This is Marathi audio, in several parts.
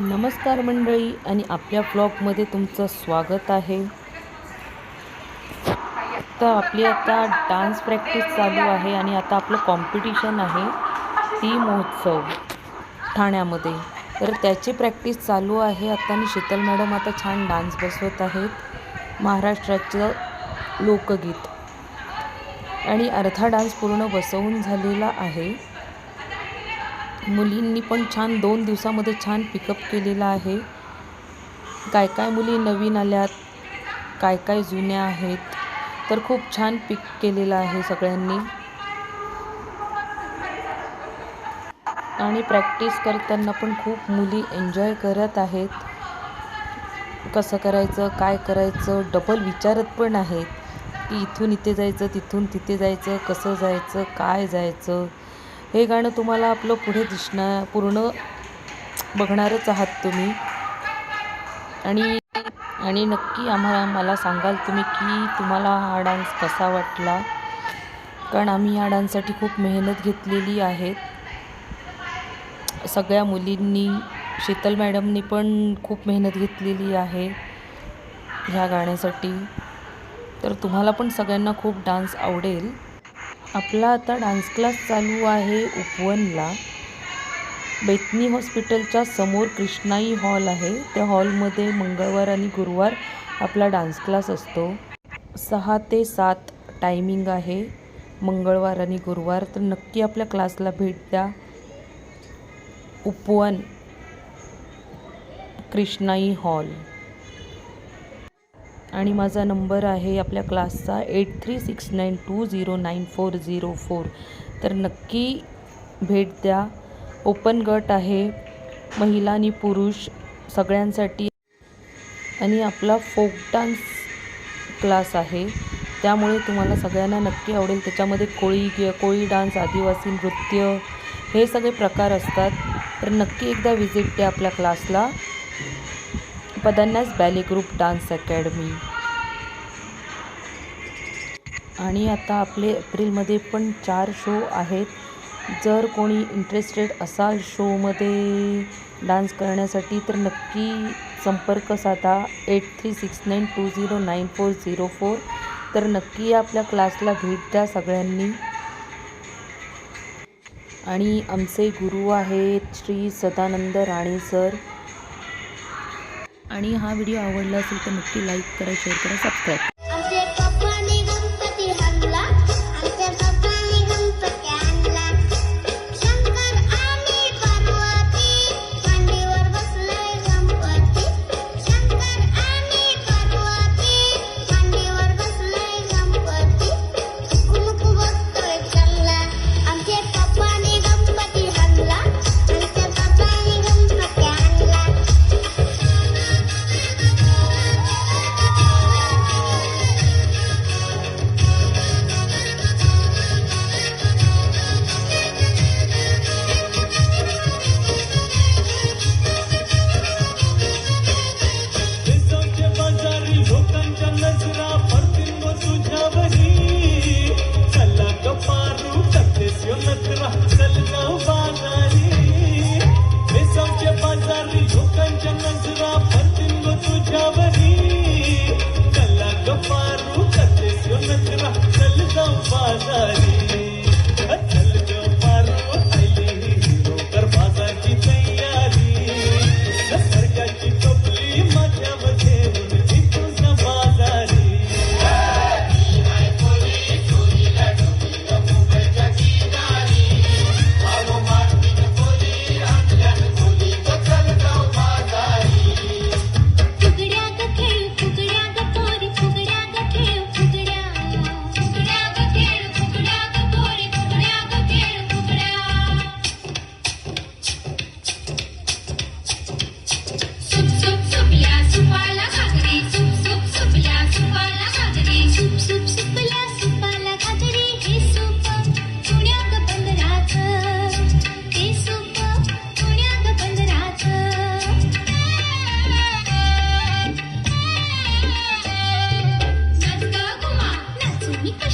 नमस्कार मंडळी आणि आपल्या ब्लॉगमध्ये तुमचं स्वागत आहे. तर आपली आता डान्स प्रॅक्टिस चालू आहे आणि आता आपलं कॉम्पिटिशन आहे ती महोत्सव ठाण्यामध्ये. तर त्याची प्रॅक्टिस चालू आहे. आता आणि शीतल मॅडम आता छान डान्स बसवत आहेत. महाराष्ट्राचं लोकगीत. आणि अर्धा डान्स पूर्ण बसवून झालेला आहे. मुलींनी पण छान दोन दिवसामध्ये छान पिकअप केलेला आहे. काय काय मुली नवीन आल्यात काय काय जुन्या आहेत तर खूप छान पिक केलेलं आहे सगळ्यांनी. आणि प्रॅक्टिस करताना पण खूप मुली एन्जॉय करत आहेत. कसं करायचं काय करायचं डबल विचारत पण आहेत. की इथून इथे जायचं तिथून तिथे जायचं कसं जायचं काय जायचं. हे गाणं तुम्हाला आपलं पुढे दिसणार पूर्ण बघणारच आहात तुम्ही. आणि आणि नक्की आम्हाला मला सांगाल तुम्ही की तुम्हाला हा डान्स कसा वाटला? कारण आम्ही या डान्ससाठी खूप मेहनत घेतलेली आहेत सगळ्या मुलींनी शीतल मॅडमनी पण खूप मेहनत घेतलेली आहे ह्या गाण्यासाठी. तर तुम्हाला पण सगळ्यांना खूप डान्स आवडेल. आपला आता डान्स क्लास चालू आहे उपवनला. बेतनी हॉस्पिटलच्या समोर कृष्णाई हॉल आहे. त्या हॉलमध्ये मंगळवार आणि गुरुवार आपला डान्स क्लास असतो. सहा ते सात टायमिंग आहे. मंगळवार आणि गुरुवार तर नक्की आपल्या क्लासला भेट द्या. उपवन कृष्णाई हॉल. आणि माझा नंबर आहे आपल्या क्लासचा eight three six nine two zero nine four zero four. तर नक्की भेट द्या. ओपन गट आहे. महिला आणि पुरुष सगळ्यांसाठी. आणि आपला फोक डान्स क्लास आहे. त्यामुळे तुम्हाला सगळ्यांना नक्की आवडेल. त्याच्यामध्ये कोळी कोळी डान्स आदिवासी नृत्य हे सगळे प्रकार असतात. तर नक्की एकदा व्हिजिट द्या आपल्या क्लासला. Padanyas ballet group dance academy. आणि आता आपले एप्रिलमध्ये पण चार शो आहेत. जर कोणी इंटरेस्टेड असाल शोमध्ये डान्स करण्यासाठी तर नक्की संपर्क साधा. Eight three six nine two zero nine four zero four तर नक्की आपल्या क्लासला भेट द्या सगळ्यांनी. आणि आमचे गुरु आहेत श्री सदानंद राणे सर. आणि हा व्हिडिओ आवडला असेल तर नक्की लाईक करा शेअर करा सबस्क्राईब चल जाऊ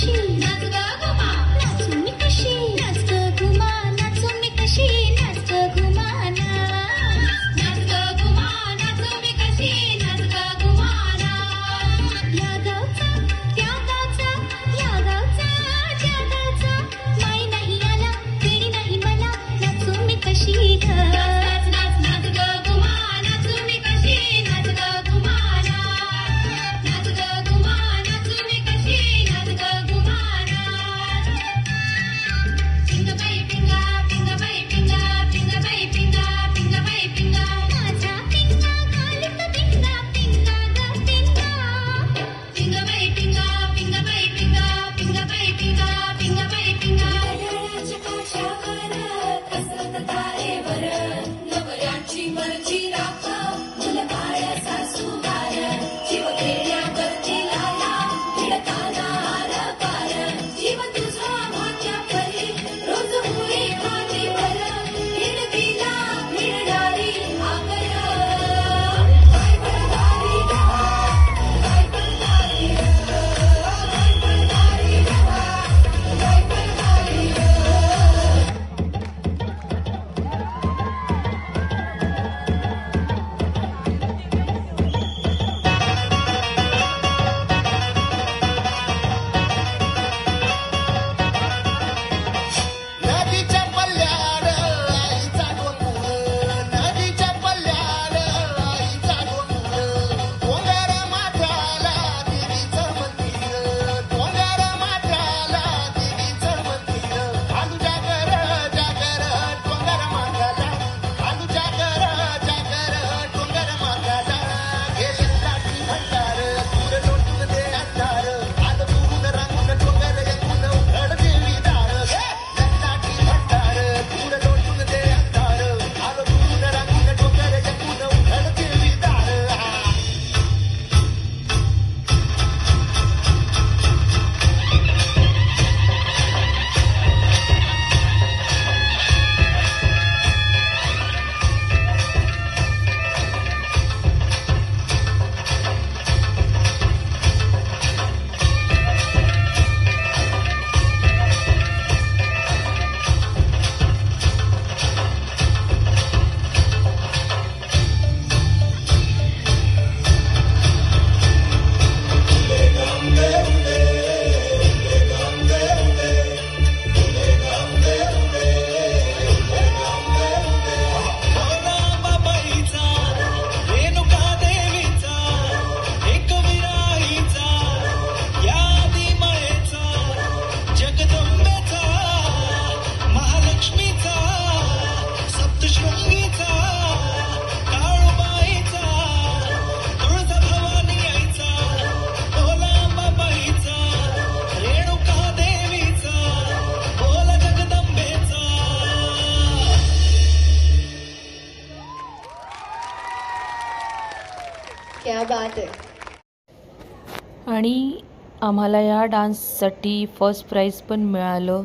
Cheese. आहे आणि आम्हाला या डान्ससाठी फर्स्ट प्राईज पण मिळालं.